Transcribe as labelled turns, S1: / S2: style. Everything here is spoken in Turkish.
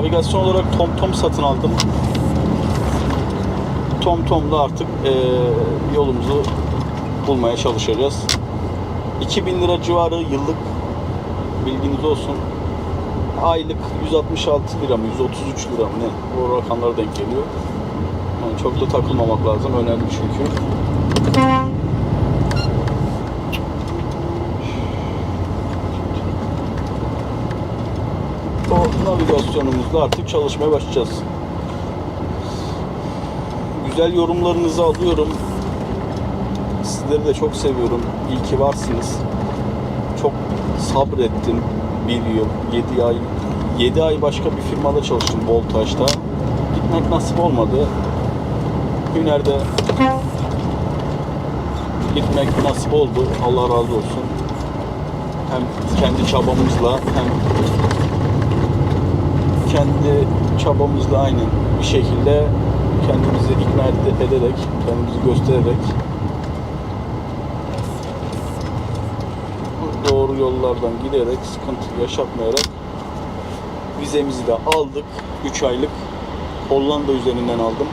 S1: Navigasyon olarak TomTom satın aldım. TomTom'da artık eee, yolumuzu bulmaya çalışacağız. 2000 lira civarı yıllık bilginiz olsun. Aylık 166 lira mı 133 lira mı ne o rakamlara denk geliyor. Yani çok da takılmamak lazım önemli çünkü. O navigasyonumuzla artık çalışmaya başlayacağız. Güzel yorumlarınızı alıyorum. Sizleri de çok seviyorum. İyi ki varsınız. Çok sabrettim. Bir yıl, 7 ay, 7 ay başka bir firmada çalıştım Voltaj'da. Gitmek nasip olmadı. Hüner'de gitmek nasip oldu. Allah razı olsun. Hem kendi çabamızla hem kendi çabamızla aynı bir şekilde kendimizi ikna ed- ederek, kendimizi göstererek doğru yollardan giderek, sıkıntı yaşatmayarak vizemizi de aldık. 3 aylık Hollanda üzerinden aldım.